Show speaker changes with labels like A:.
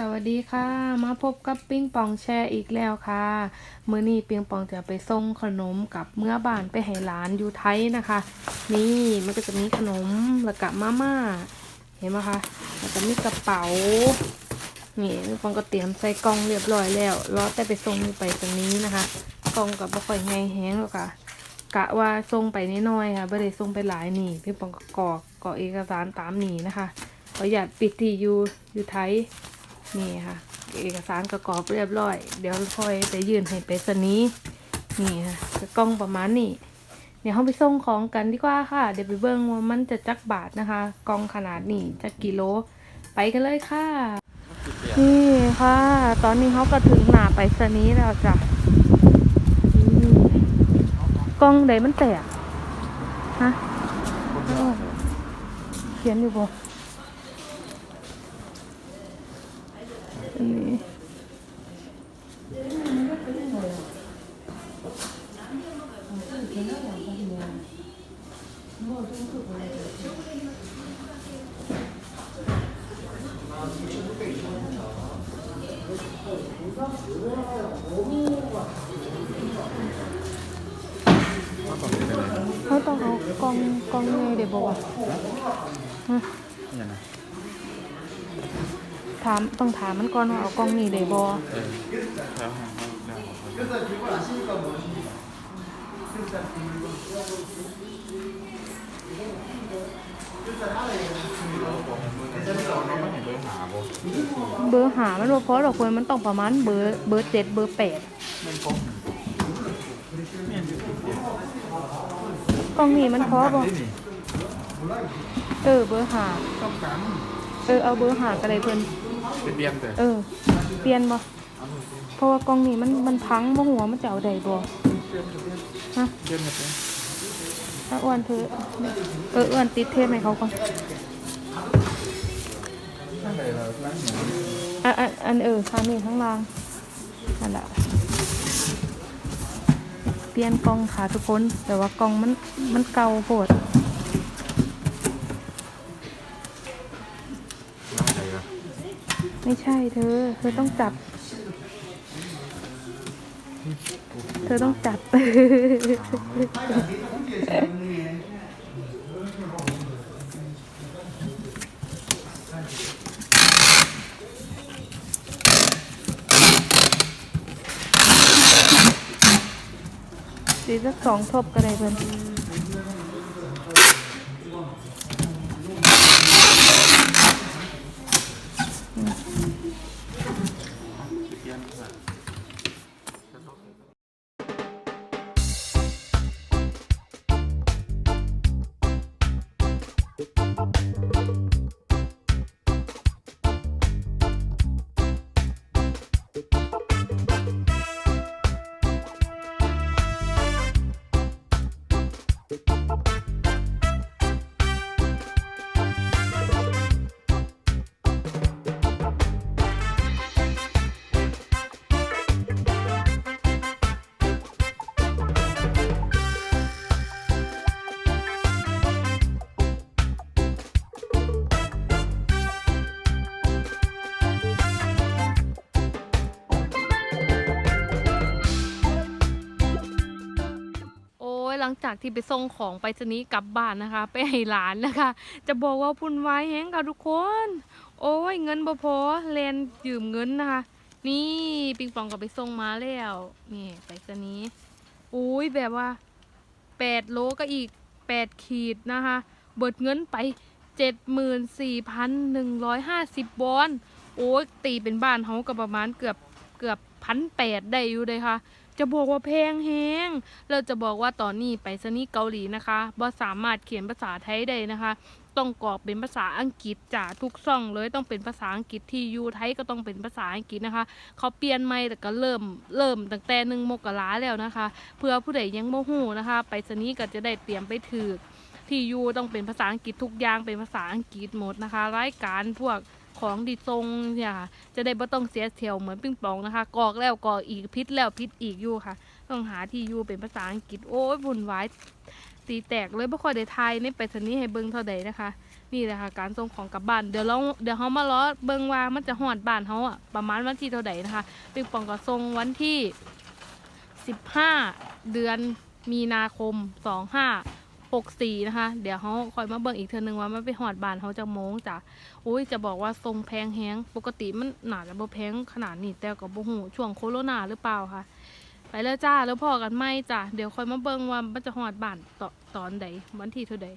A: สวัสดีค่ะ มาพบกับปิ้งปองแชร์อีกแล้วค่ะ มื้อนี้ปิ้งปองจะไปส่งขนมกับเมื่อบ้านไปให้หลานอยู่ไทยนะคะ นี่มันก็จะมีขนมแล้วก็มาม่าเห็นไหมคะแล้วก็มีกระเป๋านี่ปิ้งปองก็เตรียมใส่กล่องเรียบร้อยแล้วรอแต่ไปส่งไปตรงนี้นะคะกล่องกับบ่ค่อยไงแห้งหรอกค่ะกะว่าส่งไปน้อยๆค่ะไม่ได้ส่งไปหลายนี่พี่ปองก็กรอกกรอกเอกสารตามนี้นะคะขออยากปิดที่อยู่อยู่ไทย นี่ค่ะ เอกสารก็กรอกเรียบร้อย เดี๋ยวค่อยไปยื่นให้ไปสนี้นี่ค่ะกล้องประมาณนี้เดี๋ยวเราไปส่งของกันดีกว่าค่ะ เดี๋ยวไปเบิ่งว่ามันจะจักบาทนะคะกล่องขนาดนี้จะกิโล ไปกันเลยค่ะ นี่ค่ะ ตอนนี้เขาก็ถึงหน้าไปสนี้แล้วจ้ะกล้องใดมันแตกฮะเออเขียนอยู่บ่ อันนี้เขาต้องเอา ถามต้องถามมันก่อนว่าเอากล้องนี่เดี๋ยวบอ
B: เออแล้วห้เขาแล้วเขา
A: เบอร์หามันบ่พอหรอกคนมันต้องประมาณเบอร์เบอร์เจ็ดเบอร์แปด
B: ไม่ป้องเนี่ยอยู่ที่เดียว
A: กล้องนี่มันพอบ่เออเบอร์หาเออเอาเบอร์หาก็ได้เพิ่น
B: เป็นเบียนแต่
A: เออ เปลี่ยนบ่เพราะว่ากล้องนี่มันมันพังบ่หัวมันจะเอาได้บ่ฮะ
B: เบียนแบบนี้
A: ถ้าอ้วนเธอเอออ้วนติดเทปให้เขาก่อน
B: นั่นเลยเราล้างหนู
A: อะอะอันเออข้างนี้ข้างล่างนั่นแหละเปลี่ยนกล้องค่ะทุกคน แต่ว่ากล้องมันมันเก่าโพด
B: ไม่
A: ใช่เธอ เธอต้องจับ เธอต้องจับ ดีสักสองทบก็ได้เพิ่อน ลังจากที่ไปส่งของไปสนี้กลับบ้านนะคะ ไปให้หลานนะคะ จะบอกว่าพุ่นวายแฮงค่ะทุกคน โอ้ยเงินบ่พอแลนยืมเงินนะคะ นี่ปิงปองก็ไปส่งมาแล้วนี่ไปสนี้อุ้ยแบบว่าแปดโลก็อีกแปดขีดนะคะ เบิดเงินไปเจ็ดหมื่นสี่พันหนึ่งร้อยห้าสิบบอลโอ้ยตีเป็นบ้านเขาก็ประมาณเกือบเกือบพันแปดได้อยู่เลยค่ะ จะบอกว่าแพงแฮงเราจะบอกว่าตอนนี้ไปสนีเกาหลีนะคะบ่สามารถเขียนภาษาไทยได้นะคะ ต้องกรอกเป็นภาษาอังกฤษจ้ะทุกซ่องเลยต้องเป็นภาษาอังกฤษที่อยู่ไทยก็ต้องเป็นภาษาอังกฤษนะคะ เขาเปลี่ยนใหม่แต่ก็เริ่มเริ่มตั้งแต่หนึ่งมกราแล้วนะคะ เพื่อผู้ใดยังโมหูนะคะ ไปสนีก็จะได้เตรียมไปถือที่อยู่ต้องเป็นภาษาอังกฤษทุกอย่างเป็นภาษาอังกฤษหมดนะคะ รายการพวก ของดีทรงเนี่ยค่ะ จะได้บ่ต้องเสียเที่ยวเหมือนปิ้งปองนะคะกอกแล้วกอกอีกพิษแล้วพิษอีกอยู่ค่ะ ต้องหาที่อยู่เป็นภาษาอังกฤษโอ้ยวุ่นวายตีแตกเลยบ่ค่อยได้ทายในไปรษณีย์ให้เบิ่งเท่าใดนะคะ นี่แหละค่ะการส่งของกลับบ้านเดี๋ยวเราเดี๋ยวเขามาล้อเบิ่งว่ามันจะหอดบ้านเขาอะประมาณวันที่เท่าใดนะคะปิ้งปองก็ส่งวันที่ 15 เดือนมีนาคม 6-4นะคะ เดี๋ยวเขาคอยมาเบิ่งอีกเทอนึงว่ามันไปหอดบานเขาจะโมงจ้ะอุ้ยจะบอกว่าทรงแพงแฮงปกติมันหนาจะบ่แพงขนาดนี้แต่กับ่หูช่วงโควิดหรือเปล่าค่ะ ไปแล้วจ้าแล้วพอกันไหมจ้ะเดี๋ยวคอยมาเบิ่งว่ามันจะหอดบานตอตอนใดวันที่เท่าใด